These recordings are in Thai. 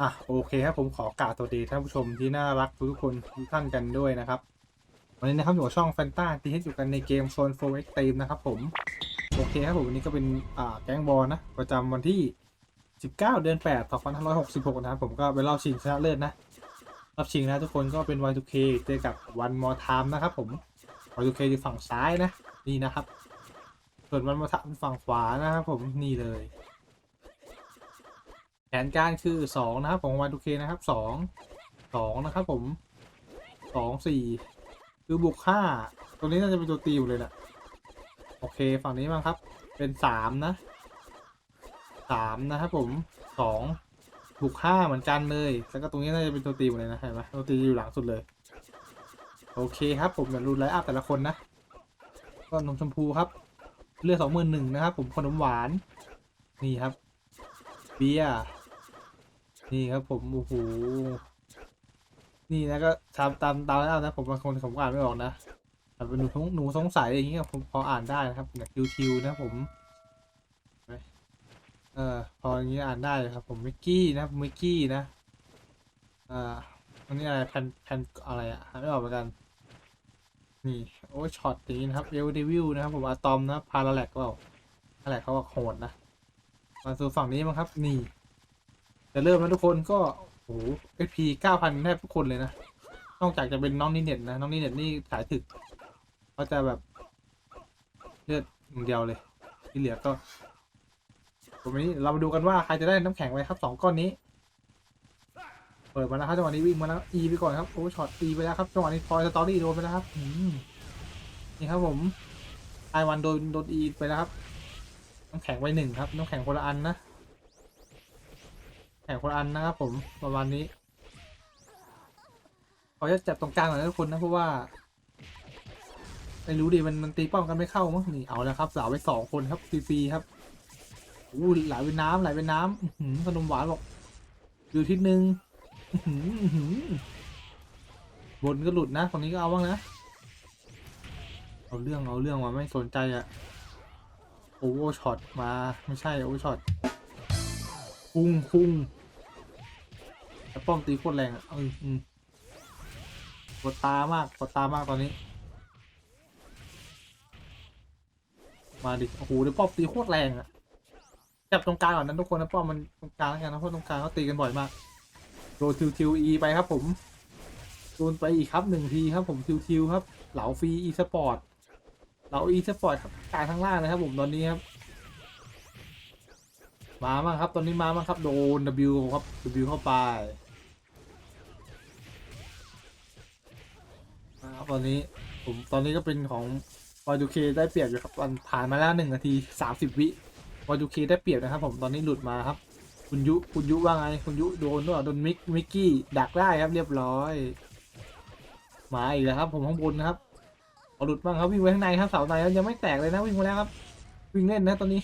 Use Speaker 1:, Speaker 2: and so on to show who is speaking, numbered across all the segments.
Speaker 1: อะโอเคครับผมขอกล่าวสวัสดีท่านผู้ชมที่น่ารักทุกคนทุกท่านกันด้วยนะครับ วันนี้นะครับอยู่กับช่องแฟนตาที่ให้อยู่กันในเกมโซนโฟร์เอ็กเตมนะครับผม โอเคครับผมวันนี้ก็เป็นอ่าแก๊งบอลนะ ประจำวันที่ 19 เดือน 8 2566 นะครับผมก็เป็นรอบชิงชนะเลิศนะรอบชิงนะทุกคนก็เป็น Y2K เจอกับ One More Time นะครับผม Y2K อยู่ฝั่งซ้ายนะนี่นะครับ ส่วน One More Time ฝั่งขวานะครับผมนี่เลย ผนการคือสองนะครับของ Y2K นะครับสองสองนะครับผมสองสี่คือ บุกห้าตรงนี้น่าจะเป็นตัวตีอยู่เลยแหละโอเคฝั่งนี้บ้างครับ เป็นสามนะสามนะครับผมสองบุกห้าเหมือนกันเลย แล้วก็ตรงนี้น่าจะเป็นตัวตีหมดเลยนะเห็นไหมตัวตีอยู่หลังสุดเลย โอเคครับผมเดี๋ยวรูไลน์อัพแต่ละคนนะ ก็นมชมพูครับ เลือดสองหมื่นหนึ่งนะครับผมขนมหวาน นี่ครับ เบียร์ นี่ครับผมโอ้โหนี่นะก็ตามตามตามแล้วนะผมบางคนผมก็อ่านไม่ออกนะแต่เป็นหนูสงหนูสงสัยอย่างเงี้ยผมพออ่านได้นะครับแบบคิวๆนะผมเออพออย่างงี้อ่านได้ครับ ผมมิกกี้นะมิกกี้นะอ่าอันนี้อะไรแผ่นแผ่นอะไรอะอ่านไม่ออกเหมือนกัน นี่โอ้ช็อตนี้นะครับเอลเดวิลนะครับผมอะตอมนะพาราแลกก็พาราแลกเขาก็โหดนะมาสู่ฝั่งนี้มั้งครับ นี่ จะเริ่มแล้วทุกคนก็โอ้โหเอพีเก้าพันแทบทุกคนเลยนะ นอกจากจะเป็นน้องนิเน็ตนะ น้องนิเน็ตนี่สายถึกเขาจะแบบ เลือดอย่างเดียวเลย ที่เหลือก็ตรงนี้เรามาดูกันว่าใครจะได้น้ำแข็งไปครับสองก้อนนี้ เปิดมาแล้วครับจังหวะนี้วิ่งมาแล้วอีไปก่อนครับโอ้ช็อตอีไปแล้วครับจังหวะนี้พอยสตอรี่โดนไปแล้วครับอืมนี่ครับผมไอวันโดนโดนอีไปแล้วครับน้ำแข็งไว้หนึ่งครับน้ำแข็งคนละอันนะ แข็งคนอันนะครับผมประมาณนี้ขอจะจับตรงกลางหน่อยนะทุกคนนะเพราะว่าไม่รู้ดิมันมันตีป้อมกันไม่เข้ามั้งนี่เอาแล้วครับ สาวไปสองคนครับฟรีๆครับอู้ไหลไปน้ำไหลไปน้ำอื้อหือขนมหวานบอกอยู่ที่หนึ่งบนก็หลุดนะฝั่งนี้ก็เอาบ้างนะเอาเรื่องเอาเรื่องว่ะไม่สนใจอะโอเวอร์ช็อตมาไม่ใช่โอเวอร์ช็อตพุ่งพุ่ง แล้วป้อมตีโคตรแรงอะเอออืมปวดตามากปวดตามากตอนนี้ มาดิโอ้โหเดี๋ยวป้อมตีโคตรแรงอะจับตรงกลางก่อนนั้นทุกคนนะป้อมมันตรงกลางแล้วกันนะเพราะตรงกลางเขาตีกันบ่อยมากโดนทิวทิวอีไปครับผมโดนไปอีกครับหนึ่งทีครับผมทิวทิวครับ เหลาฟรีอีสปอร์ตเราอีสปอร์ตครับกลางข้างล่างนะครับผมตอนนี้ครับมาบ้างครับ ตอนนี้มาบ้างครับ โดน W ครับ W เข้าไป ครับตอนนี้ผมตอนนี้ก็เป็นของ Y2K ได้เปรียบอยู่ครับมันผ่านมาแล้วหนึ่งนาทีสามสิบวิ Y2K ได้เปรียบนะครับ ผมตอนนี้หลุดมาครับ คุณยุคุณยุว่าไงคุณยุโดนด้วยโดนมิกมิกกี้ดักได้ครับเรียบร้อยมาอีกแล้วครับ ผมข้างบนนะครับเอาหลุดบ้างครับวิ่งไปข้างในครับเสาในแล้วยังไม่แตกเลยนะวิ่งมาแล้วครับ วิ่งเล่นนะตอนนี้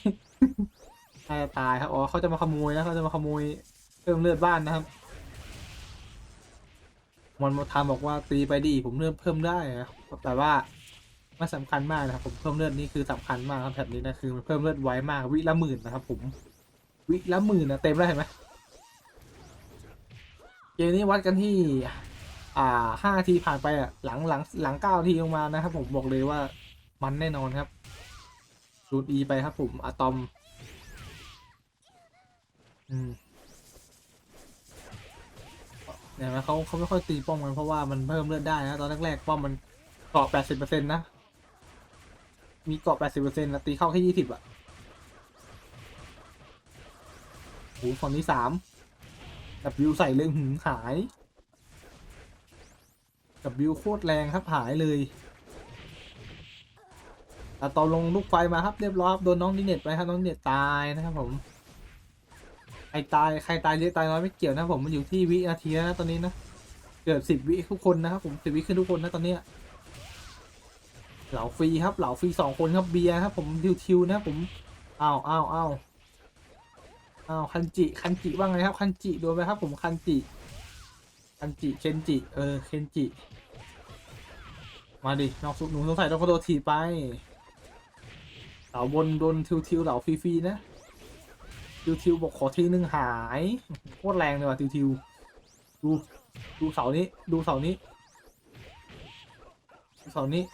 Speaker 1: น่าจะตายครับอ๋อเขาจะมาขโมยนะเขาจะมาขโมยเพิ่มเลือดบ้านนะครับ มอนมทามบอกว่าตีไปดีผมเลือดเพิ่มได้นะแต่ว่าไม่สำคัญมากนะครับผมเพิ่มเลือดนี่คือสำคัญมากครับแถบนี้นะคือมันเพิ่มเลือดไวมากวิละหมื่นนะครับผมวิละหมื่นนะเต็มแล้วเห็นไหมเกมนี้วัดกันที่ อ่าห้าทีผ่านไปอะหลังหลังหลังเก้าทีลงมานะครับผมบอกเลยว่ามันแน่นอนครับรูดอีไปครับผมอะตอม อืม เห็นไหมเขาเขาไม่ค่อยตีป้อมกันเพราะว่ามันเพิ่มเลือดได้นะตอนแรกๆป้อมมันเกาะแปดสิบเปอร์เซ็นต์นะ มีเกาะแปดสิบเปอร์เซ็นต์ตีเข้าแค่ยี่สิบอะโหฝั่งนี้สามดับวิวใส่เลยหืมหายกับบิวโคตรแรงครับหายเลยแต่ตอนลงลูกไฟมาครับเรียบร้อยครับโดนน้องดิเน็ตไปครับน้องดิเน็ตตายนะครับผม ใครตายใครตายเยอะตายน้อยไม่เกี่ยวนะผมมันอยู่ที่วินาทีนะตอนนี้นะเกิดสิบวิทุกคนนะครับผมสิบวิขึ้นทุกคนนะตอนเนี้ยเหล่าฟรีครับเหล่าฟรีสองคนครับเบียร์ครับผมทิวๆนะผมอ้าวอ้าวอ้าวอ้าวคันจิคันจิว่าไงครับคันจิโดนไหมครับผมคันจิคันจิเคนจิเออเคนจิมาดิน้องสุหนูสงสัยต้องกระโดดถีบไปเหล่าบนโดนทิวทิวเหล่าฟรีๆนะ ทิวทิวบอกขอทีนึงหายโคตรแรงเลยว่ะทิวทิวดูดูเสานี้ดูเสานี้ดูเสานี้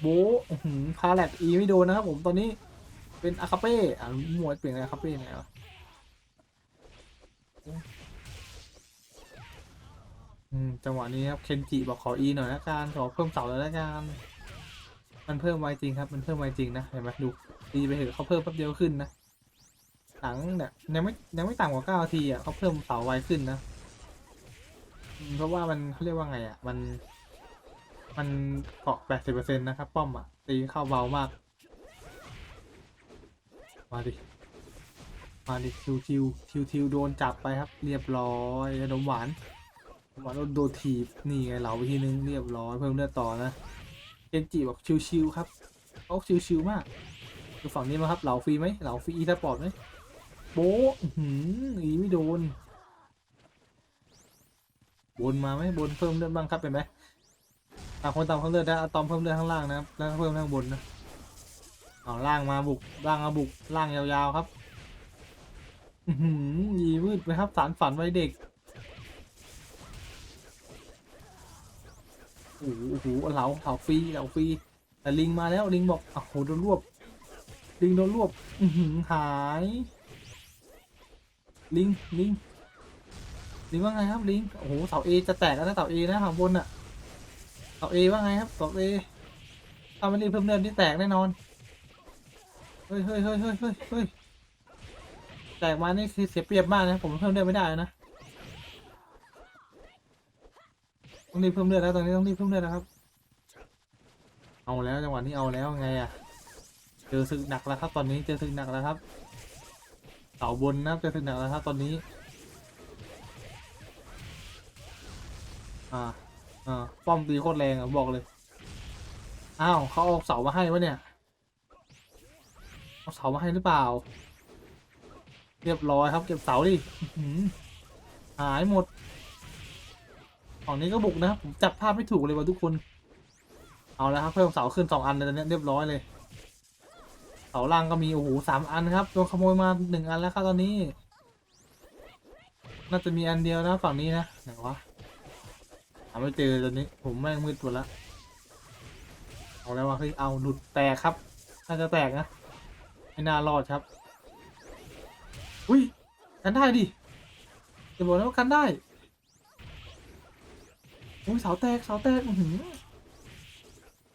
Speaker 1: โบ้หือพาแลตอีไม่โดนนะครับผมตอนนี้เป็นอาคาเป้อะมวดเปลี่ยนอาคาเป้ไหนวะจังหวะนี้ครับเคนจิบอกขออีหน่อยละกันขอเพิ่มเสาเลยละกันมันเพิ่มไวจริงครับ มันเพิ่มไวจริงนะเห็นไหมดูตีไปเถอะเขาเพิ่มแป๊บเดียวขึ้นนะ หลังเนี่ยยังไม่ยังไม่ต่ำกว่าเก้าทีอะเขาเพิ่มเสาไวขึ้นนะเพราะว่ามันเขาเรียกว่าไงอะ มัน มันเกาะแปดสิบเปอร์เซ็นต์นะครับ ป้อมอะ ตีเข้าเบามาก มาดิ มาดิทิวทิวทิวทิวโดนจับไปครับ เรียบร้อยขนมหวานขนมหวานโดนถีบนี่ไงเหลาไปทีนึงเรียบร้อยเพิ่มเลือดต่อนะเจนจิบอกชิวๆครับโอ้ชิวๆมากดูฝั่งนี้มาครับเหลาฟรีไหมเหลาฟรีอีสปอร์ตไหม โบะอื้อหืออีไม่โดน บนมาไหมบนเพิ่มเลือดบ้างครับเป็นไหมต่างคนต่างเพิ่มเลือดนะอะตอมเพิ่มเลือดข้างล่างนะครับแล้วก็เพิ่มข้างบนนะเอาล่างมาบุกล่างมาบุกล่างยาวๆครับอือหือยีมืดไปครับสารฝันไว้เด็กโอ้โหโอ้โหเหลาเหลาฟรีเหลาฟรีแต่ลิงมาแล้วลิงบอกโอ้โหโดนรวบลิงโดนรวบอือหือหาย ลิง ลิง ลิงว่าไงครับ ลิง โอ้โห เสาเอจะแตกแล้วนะเสาเอนะข้างบนอะเสาเอว่าไงครับ เสาเอถ้าไม่รีบเพิ่มเลือดนี่แตกแน่นอน เฮ้ยเฮ้ยเฮ้ยเฮ้ยเฮ้ยแตกมานี่คือเสียเปรียบมากนะ ผมเพิ่มเลือดไม่ได้นะ ต้องรีบเพิ่มเลือดแล้วตอนนี้ต้องรีบเพิ่มเลือดนะครับ เอาแล้วจังหวะนี้เอาแล้วไงอะเจอศึกหนักแล้วครับ ตอนนี้เจอศึกหนักแล้วครับ เสาบนนะจะถึงหนักแล้วครับตอนนี้ อ่า อ่า ป้อมตีโคตรแรงอะบอกเลย อ้าวเขาเอาเสามาให้วะเนี่ย เอาเสามาให้หรือเปล่า เรียบร้อยครับ เก็บเสาดิอื้อหือหายหมดฝั่งนี้ก็บุกนะครับผมจับภาพไม่ถูกเลยว่ะทุกคน เอาแล้วครับเพิ่มเสาขึ้นสองอันเลยตอนนี้เรียบร้อยเลย เสาล่างก็มีโอ้โหสามอันครับโดนขโมยมาหนึ่งอันแล้วครับตอนนี้ น่าจะมีอันเดียวนะฝั่งนี้นะไหนวะหาไม่เจอตอนนี้ ผมแม่งมืดตัวละเอาแล้วว่าเฮ้ยเอาหลุดแตกครับน่าจะแตกนะไม่น่ารอดครับ อุ้ยกันได้ดิจะบอกนะว่ากันได้อุ้ยเสาแตกเสาแตกอื้อหือ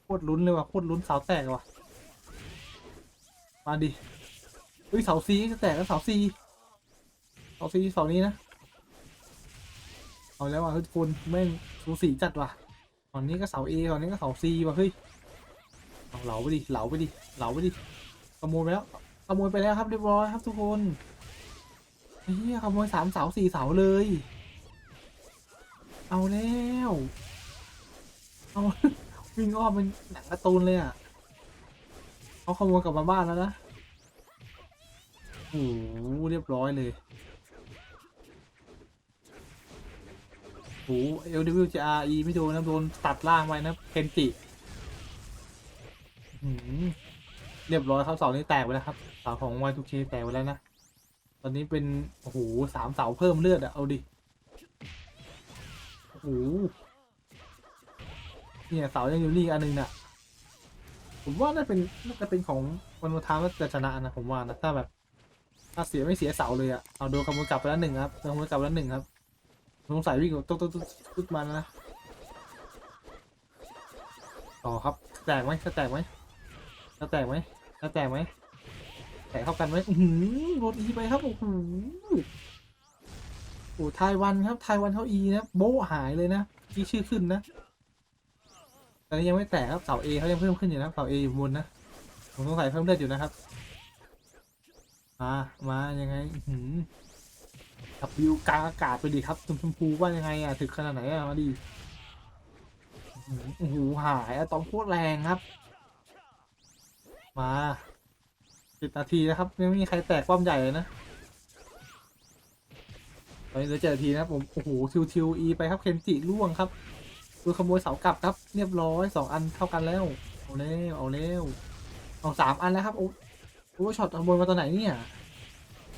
Speaker 1: โคตรลุ้นเลยว่ะโคตรลุ้นเสาแตกว่ะ มาดิอุ้ยเสาซีจะแตกแล้วเสาซีเสาซีเสานี้นะเอาแล้วว่ะทุกคนแม่งสูสีจัดว่ะตอนนี้ก็เสาเอตอนนี้ก็เสาซีว่ะเฮ้ยเอาเหลาไปดิเหลาไปดิเหลาไปดิขโมยไปแล้วขโมยไปแล้วครับเรียบร้อยครับทุกคนเฮียขโมยสามเสาสี่เสาเลย เอาแล้วเอาวิ่งอ้อมเป็นหนังการ์ตูนเลยอะเขาขโมยกลับมาบ้านแล้วนะ โอ้โหเรียบร้อยเลยโอ้เอลดิวิลจะอาร์อีไม่โดนนะโดนตัดล่างไปนะเคนจิหือเรียบร้อยครับเสานี้แตกไปแล้วครับเสาของ Y2K แตกไปแล้วนะ ตอนนี้เป็นโอ้โหสามเสาเพิ่มเลือดอะเอาดิโอ้โหเนี่ยเสายังอยู่นี่อันหนึงน่ะ ผมว่าน่าเป็นน่าจะเป็นของวันมาทามว่าจะชนะนะผมว่านะถ้าแบบ ถ้าเสียไม่เสียเสาเลยอะเอาโดนขโมยกลับไปแล้วหนึ่งครับโดนขโมยกลับไปแล้วหนึ่งครับสงสัยวิ่งตุ๊กตุ๊กตุ๊กตุ๊กมาแล้วนะต่อครับแตกไหมจะแตกไหมจะแตกไหมจะแตกไหมแตกเข้ากันไหมอือหือโดนอีไปครับโอ้โหโอ้ไทยวันครับไทยวันเขาอีนะโบหายเลยนะที่ชื่อขึ้นนะตอนนี้ยังไม่แตกครับเสาเอเขายังเพิ่มขึ้นอยู่นะเสาเออยู่บนนะผมสงสัยเพิ่มเลือดอยู่นะครับ มามายังไงหือขับวิวกลางอากาศไปดิครับชมพูว่ายังไงอะถึกขนาดไหนอะมาดิหือโอ้โหหายอะตอมโคตรแรงครับ มาสิบนาทีนะครับยังไม่มีใครแตกป้อมใหญ่เลยนะตอนนี้เหลือเจ็ดนาทีนะครับผมโอ้โหทิวทิวอีไปครับเคนจิล่วงครับดูขโมยเสากลับครับ เรียบร้อยสองอันเท่ากันแล้ว เอาเร็วเอาเร็วเอาสามอันแล้วครับโอ้ โหช็อตขโมยมาตอนไหนเนี่ย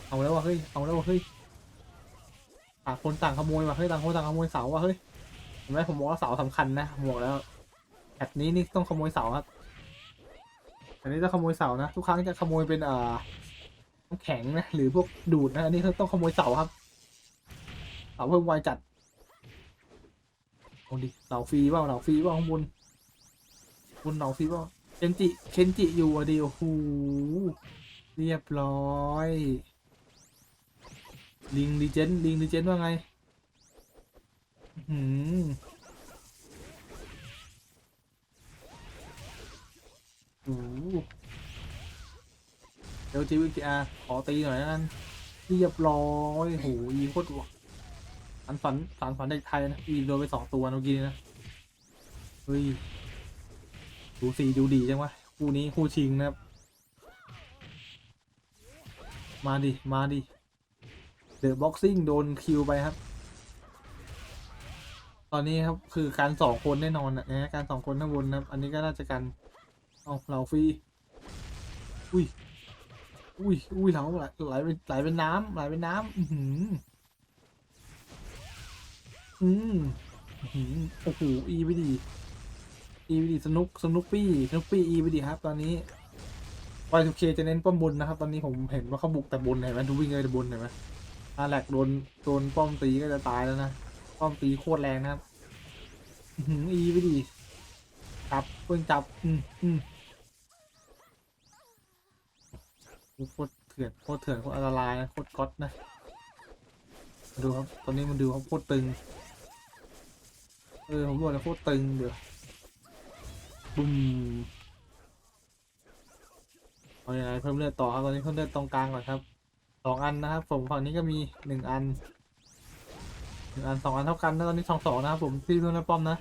Speaker 1: เอาแล้วว่ะเฮ้ยเอาแล้วว่ะเฮ้ยต่างคนต่างขโมยว่ะเฮ้ยต่างคนต่างขโมยเสาว่ะเฮ้ยเห็นไหมผมบอกว่าเสาสำคัญนะผมบอกแล้วแบบนี้นี่ต้องขโมยเสาครับอันนี้ต้องขโมยเสานะทุกครั้งจะขโมยเป็นเอ่อแข็งนะหรือพวกดูดนะอันนี้ต้องขโมยเสาครับเสาเพิ่มไวจัดโอ้ดิเสาฟรีเปล่าเสาฟรีเปล่าข้างบนบนเสาฟรีเปล่า นจิเคนจิอยู่อะดิโอ้โหเรียบร้อย ลิงดีเจนลิงดีเจนว่าไงอื้อหืมโอ้โหเดี๋ยวจีวิทีอาขอตีหน่อยนะกันเรียบร้อยโหอีโคตรฝันฝันฝันฝันเด็กไทยนะอีโดนไปสองตัวเมื่อกี้นะเฮ้ย ดูสีดูดีจังวะคู่นี้คู่ชิงนะครับ มาดิ มาดิ เดอะบ็อกซิ่งโดนคิวไปครับ ตอนนี้ครับคือการสองคนแน่นอนนะนะการสองคนข้างบนนะครับ อันนี้ก็น่าจะกันเอาเราฟรีอุ้ยอุ้ยอุ้ยเราไหลไหลเป็นไหลเป็นน้ำไหลเป็นน้ำอือหืออืมอือหือโอ้โหอีไปดี อีไปดีสนุกสนุกปี้สนุกปี้อีไปดีครับ ตอนนี้ Y2K จะเน้นป้อมบนนะครับ ตอนนี้ผมเห็นว่าเขาบุกแต่บนเห็นไหมดูวิ่งเลยแต่บนเห็นไหมอาแหลกโดนโดนป้อมตีก็จะตายแล้วนะป้อมตีโคตรแรงนะครับอื้อหืออีไปดีจับเพิ่งจับ อืมอืมโคตรเถื่อนโคตรเถื่อนโคตรอันตรายนะโคตรก๊อตนะดูครับ ตอนนี้มันดูครับโคตรตึง เออผมบอกเลยโคตรตึงเดี๋ยว บุ้มเอาอย่างไรเพิ่มเลือดต่อครับตอนนี้เพิ่มเลือดตรงกลางก่อนครับสองอันนะครับผมฝั่งนี้ก็มีหนึ่งอันหนึ่งอันสองอันเท่ากันนะตอนนี้สองสองนะครับผมที่โดนป้อมนะ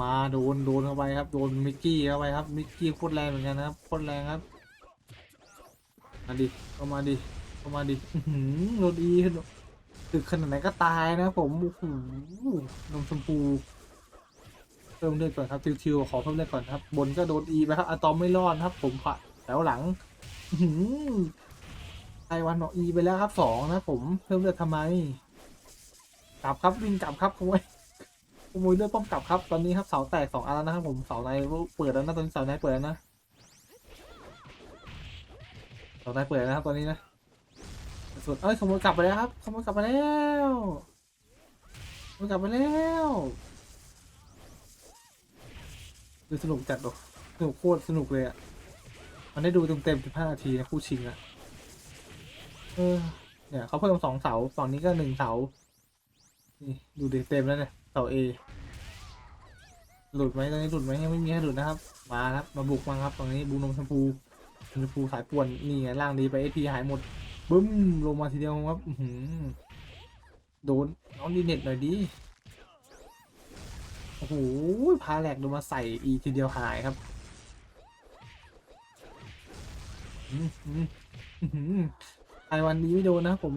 Speaker 1: มาโดนโดนเข้าไปครับโดนมิกกี้เข้าไปครับมิกกี้โคตรแรงเหมือนกันนะครับโคตรแรงครับมาดิเข้ามาดิเข้ามาดิหือโดนอีตึกขนาดไหนก็ตายนะผมโอ้โหนมชมพู พิ่มเลือดก่อนครับทิวๆขอเพิ่มเลือดก่อนครับ บนก็โดนอีไปครับอะตอมไม่รอดครับ ผมผ่าแถวหลังหืไอวันบอกอีไปแล้วครับสองนะผมเพิ่มเลือดทำไม กลับครับวิ่งกลับครับขโมยขโมยเลือดป้อมกลับครับ ตอนนี้ครับเสาแตกสองอันแล้วนะครับ ผมเสาในเปิดแล้วนะตอนนี้เสาในเปิดแล้วนะเสาในเปิดแล้วนะครับตอนนี้นะส่วนเอ้ยขโมยกลับไปแล้วครับขโมยกลับไปแล้วขโมยกลับไปแล้ว ดูสนุกจัดโอ้สนุกโคตรสนุกเลยอะมันได้ดูเต็มเต็มสิบห้านาทีนะคู่ชิงอะเออ เนี่ยเขาเพิ่มสองเสาฝั่งนี้ก็หนึ่งเสา นี่ดูเต็มแล้วเนี่ยเสาเอ หลุดไหมตอนนี้หลุดไหมยังไม่มีให้หลุดนะครับ มาครับ มาบุกมาครับตรงนี้บูนมชมพูชมพูสายป่วนนี่ไงล่างดีไปเอทีหายหมดบึ้มลงมาทีเดียวครับโดนน้องดีเน็ตหน่อยดิ โอ้โหพาแหลกโดนมาใส่อีทีเดียวหายครับอืมอืมอื้อหือไอวันนี้ไม่โดนนะผม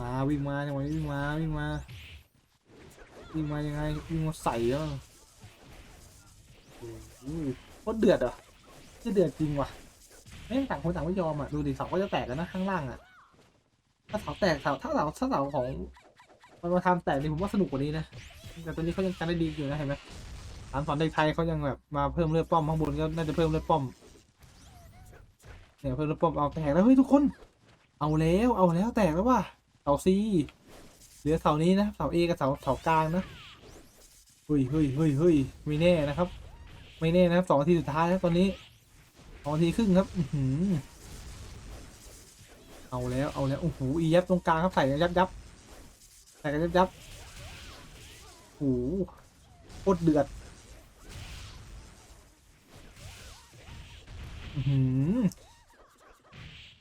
Speaker 1: มาวิ่งมาจังหวะนี้วิ่งมาวิ่งมาวิ่งมายังไงวิ่งมาใส่แล้วโอ้โหโคตรเดือดอะจะเดือดจริงว่ะไม่งต่างคนต่างไม่ยอมอะดูดิเสาก็จะแตกแล้วนะข้างล่างอะ ถ้าเสาแตกเสาถ้าเสาถ้าเสาของมันมาทำแตกนี่ผมว่าสนุกกว่านี้นะ แต่ตอนนี้เขายังกันได้ดีอยู่นะเห็นไหมฐานสอนเด็กไทยเขายังแบบมาเพิ่มเลือดป้อมข้างบนก็น่าจะเพิ่มเลือดป้อมเนี่ยเพื่มเลือนระบบเอาแตกแล้วเฮ้ยทุกคน เอาแล้วเอาแล้วแตกแล้วว่ะเสาซีเหลือเสานี้นะเสาเอกับเสาเสากลางนะเฮ้ยเฮ้ยเฮ้ยเฮ้ยไม่แน่นะครับ ไม่แน่นะครับสองนาทีสุดท้ายแล้วตอนนี้สองนาทีครึ่งครับอืเอาแล้วเอาแล้วโอ้โหอียับตรงกลางครับใส่กันยับยับใส่กันยับยับ โอ้โหโคตรเดือดหือ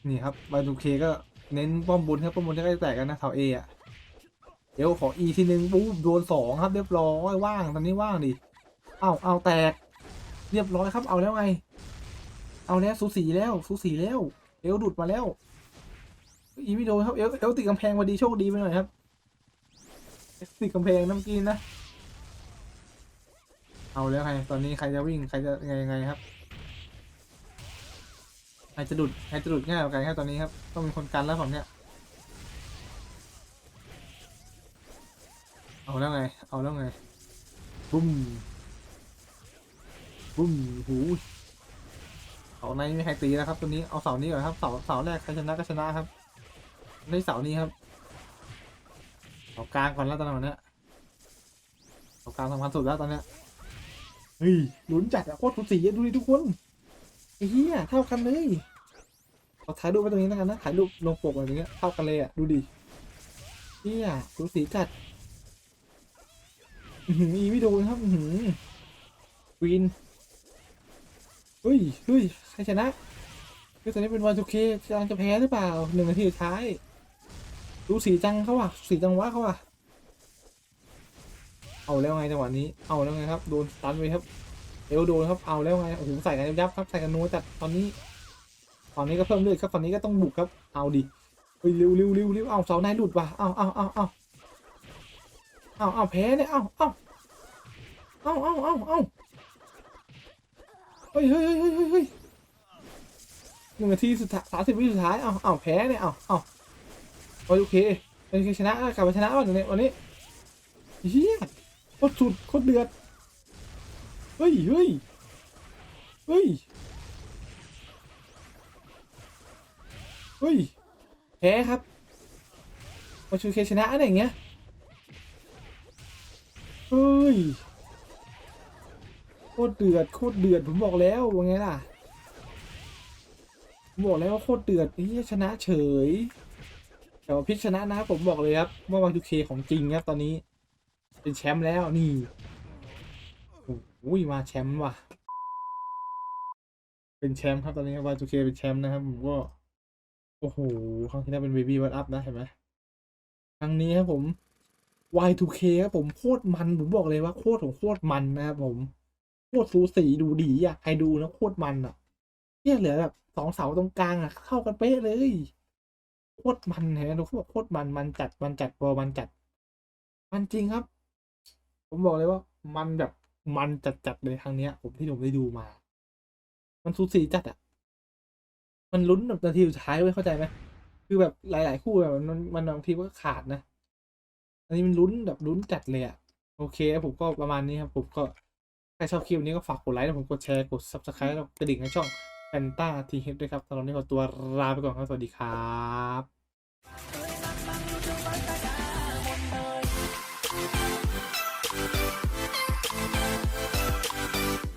Speaker 1: นี่ครับบาดูเคก็เน้นป้อมบนครับป้อมบนจะใกล้แตกกันนะเสาเออะเดี๋ยวขออีทีหนึ่งปุ๊บโดนสองครับ เรียบร้อยว่างตอนนี้ว่างดิเอาเอาแตก เรียบร้อยครับเอาแล้วไง เอาแล้วสูสีแล้วสูสีแล้ว เอลดุดมาแล้ว อีไม่โดนครับเอลเอลติดกำแพงพอดีโชคดีไปหน่อยครับ ติดกำแพงน้ำกินนะ เอาแล้วไงตอนนี้ใครจะวิ่งใครจะยังไงยังไงครับ ใครจะดุดใครจะดุดง่ายกว่ากันครับตอนนี้ครับ ต้องมีคนกันแล้วผมเนี่ย เอาแล้วไง เอาแล้วไง บุ้ม บุ้มหูเสาในไม่มีใครตีแล้วครับตัวนี้เอาเสานี้ก่อนครับเสาเสาแรกใครชนะก็ชนะครับ ในเสานี้ครับ เสากลางก่อนแล้วตอนนี้ยเสากลางสำคัญสุดแล้วตอนเนี้ยเฮ้ยลุ้นจัดอะโคตรสุดสีดูดิทุกคนไอ้เหี้ยเท่ากันเลยเราถ่ายรูปไว้ตรงนี้แล้วกันนะถ่ายรูปลงปกอะไรอย่างเงี้ยเท่ากันเลยอะดูดิเหี้ยสุดสีจัดอือหืออีไม่โดนครับอือหือวินเฮ้ยเฮ้ยใครชนะเฮ้ยตอนนี้เป็นวันทูเคกำลังจะแพ้หรือเปล่าหนึ่งนาทีสุดท้าย ดูสีจังเขาอะสีจังวะเขาอะเอาแล้วไงจังหวะนี้เอาแล้วไงครับโดนตันไปครับเอวโดนครับเอาแล้วไงโอ้โหใส่กันยับครับใส่กันนัวจัดตอนนี้ ตอนนี้ก็เพิ่มเลือดครับตอนนี้ก็ต้องบุกครับเอาดิเฮ้ยเร็วเร็วเร็วเร็วเอาเสาในหลุดว่ะเอาเอาเอาเอาเอาเอาแพ้เนี่ยเอาเอาเอาเอาเอาเอาเฮ้ยเฮ้ยเฮ้ยเฮ้ยเฮ้ยเฮ้ยหนึ่งนาทีสุดท้ายสามสิบวิสุดท้ายเอาเอาแพ้เนี่ยเอาเอา โอเคโอเคชนะกลับมาชนะวันนี้วันนี้เฮียโคตรสุดโคตรเดือดเฮ้ยเฮ้ยเฮ้ยเฮ้ยแพ้ครับมาชูเคชนะอะไรอย่างเงี้ยเฮ้ยโคตรเดือดโคตรเดือดผมบอกแล้วว่าไงล่ะผมบอกแล้วว่าโคตรเดือดนี่ชนะเฉย แต่ว่าพิชชนะนะผมบอกเลยครับว่าวันทูเคของจริงครับตอนนี้ เป็นแชมป์แล้วนี่โอ้ยมาแชมป์ว่ะ เป็นแชมป์ครับตอนนี้วาจูเคเป็นแชมป์นะครับผมก็โอ้โหครั้งที่แล้วเป็นเบบี้วั t อัพนะเห็นไหมครั้งนี้ครับผม Y2K ครับผมโคตรมันผมบอกเลยว่าโคตรของโคตรมันนะครับผมโคตรสูสีดูดีอะใครดูนะโคตรมันอะเนี่ยเหลือแบบสองเสาตรงกลางอะเข้ากันเป๊ะเลย โคตรมันเห็นไหมทุกคนบอกโคตรมันมันจัดมันจัดบอมันจัด มันจริงครับ ผมบอกเลยว่า มันแบบมันจัดๆเลยครั้งเนี้ย ผมที่ผมได้ดูมา มันสูสีจัดอะ มันลุ้นแบบนาทีสุดท้ายไว้เข้าใจไหมคือแบบหลาย ๆ คู่แบบมันมันบางทีก็ขาดนะ อันนี้มันลุ้นแบบลุ้นจัดเลยอะโอเคผมก็ประมาณนี้ครับผมก็ ใครชอบคลิปนี้ก็ฝากกดไลค์แล้วผมกดแชร์กด subscribe แล้วกระดิ่งในช่อง แฟนต้าทีเฮดด้วยครับสำหรับวันนี้ขอตัวลาไปก่อนครับ สวัสดีครับ